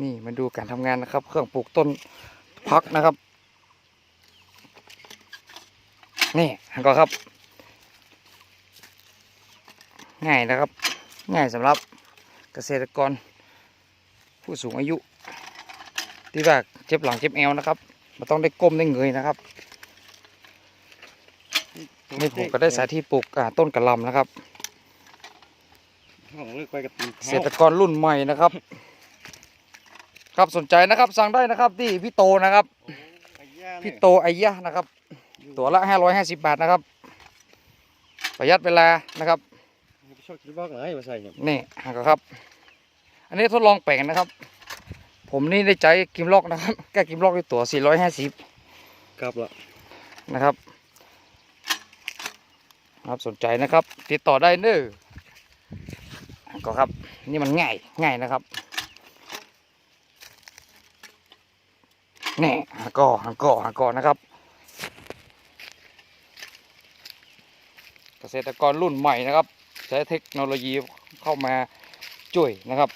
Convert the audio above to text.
นี่มาดูการทำงานนะครับ เครื่องปลูกต้นพักนะครับ นี่ฮันก็ครับ ง่ายนะครับ ง่ายสำหรับเกษตรกร ผู้สูงอายุ ที่ว่าเจ็บหลังเจ็บเอวนะครับมันต้องได้ก้มได้เงยนะครับนี่ผมก็ได้สาธิตปลูกอ่าต้นกระหลำนะครับห้องเลือกไปกับตีเกษตรกรรุ่นใหม่นะครับ ครับสนใจนะครับสั่งได้นะครับที่พี่โตนะครับ พี่โตไอยะนะครับ ตัวละห้าร้อยห้าสิบบาทนะครับ ประหยัดเวลานะครับชอบคิดบอกไหนมาใส่เนี่ยนี่ครับ อันนี้ทดลองแปลงนะครับ ผมนี่ได้ใจกิมลอกนะครับแก้กิมลอกด้วยตัว450กลับละนะครับครับสนใจนะครับ ติดต่อได้เน้อก็ครับ นี่มันง่ายง่ายนะครับ นี่หาก่อหาก่อหาก่อนะครับ เกษตรกรรุ่นใหม่นะครับ ใช้เทคโนโลยีเข้ามาช่วยนะครับ